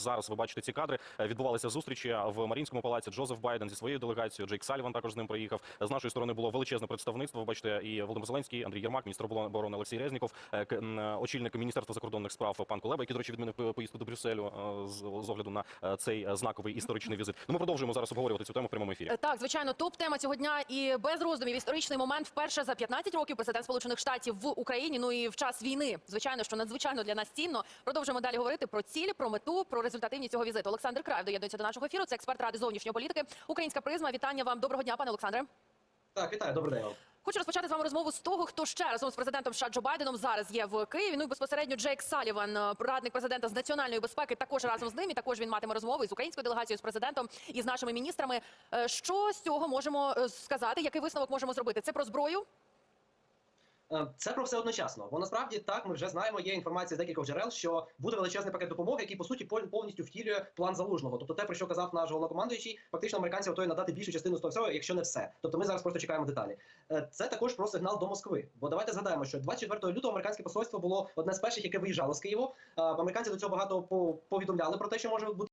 Зараз ви бачите ці кадри. Е, Відбувалися зустрічі в Марінському палаці. Джозеф Байден зі своєю делегацією, Джейк Саліван також з ним приїхав. З нашої сторони було величезне представництво. Ви бачите, і Володимир Зеленський, Андрій Єрмак, міністр оборони Олексій Резніков, е, е, очільник Міністерства закордонних справ пан Кулеба, який, до речі, відмінив по- поїздку до Брюсселю е, з огляду на е, цей е, знаковий історичний візит. Ну, ми продовжуємо зараз обговорювати цю тему в прямому ефірі. Е, Так, звичайно, топ тема цього дня і без роздумів історичний момент вперше за 15 років президент Сполучених Штатів в Україні. Ну і в час війни, звичайно, що надзвичайно для нас цінно. Продовжуємо далі говорити про цілі, про мету, про результативність цього візиту. Олександр Краєв доєднується до нашого ефіру. Це експерт ради зовнішньої політики. Українська призма. Вітання вам. Доброго дня, пане Олександре. Так, вітаю, добрий день. Хочу розпочати з вами розмову з того, хто ще разом з президентом США Джо Байденом зараз є в Києві. Ну і безпосередньо Джейк Саліван, е, радник президента з національної безпеки, також разом з ним. І також він матиме розмови з українською делегацією, з президентом і з нашими міністрами. Е, Що з цього можемо е, сказати? Який висновок можемо зробити? Це про зброю? Е, Це про все одночасно. Бо насправді так ми вже знаємо. Є інформація з декількох джерел, що буде величезний пакет допомоги, який по суті повністю втілює план залужного. Тобто, те, про що казав наш головнокомандуючий, фактично американці готові надати більшу частину з того всього, якщо не все. Тобто, ми зараз просто чекаємо деталі. Е, Це також про сигнал до Москви. Бо давайте згадаємо, що 24 лютого американське посольство було одне з перших, яке виїжджало з Києву. Е, Американці до цього багато повідомляли про те, що може бути